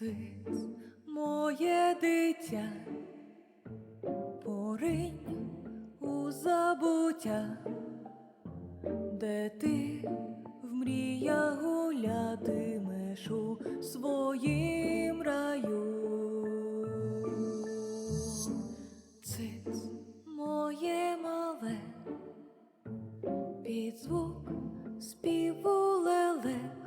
Циц, моє дитя, поринь у забуття, де ти в мріях гулятимеш у своїй під звук співу лелек,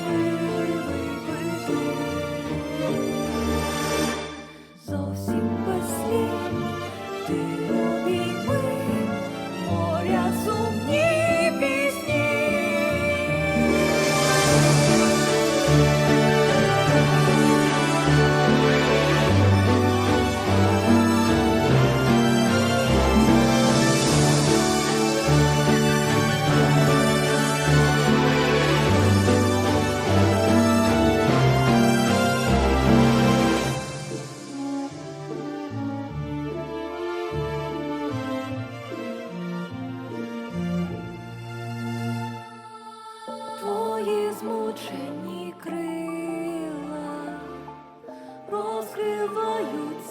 Boże.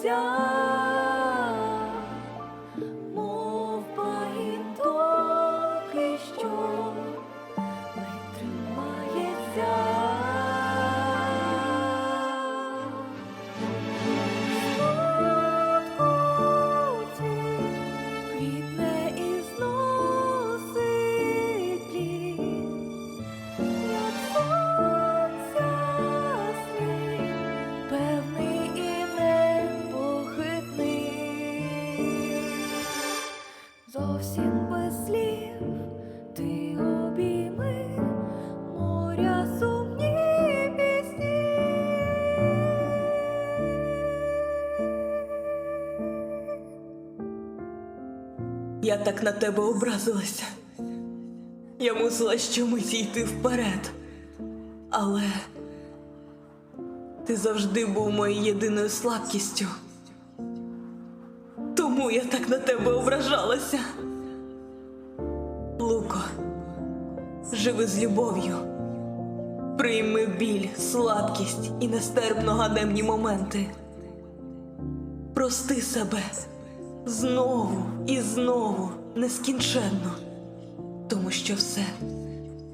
家。Зовсім без слів ти обійми моря сумні пісні. Я так на тебе образилася. Я мусила щомусь йти вперед. Але ти завжди був моєю єдиною слабкістю. Тому я так на тебе ображалася. Живи з любов'ю. Прийми біль, слабкість і нестерпно ганебні моменти. Прости себе знову і знову нескінченно, тому що все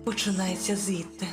починається звідти.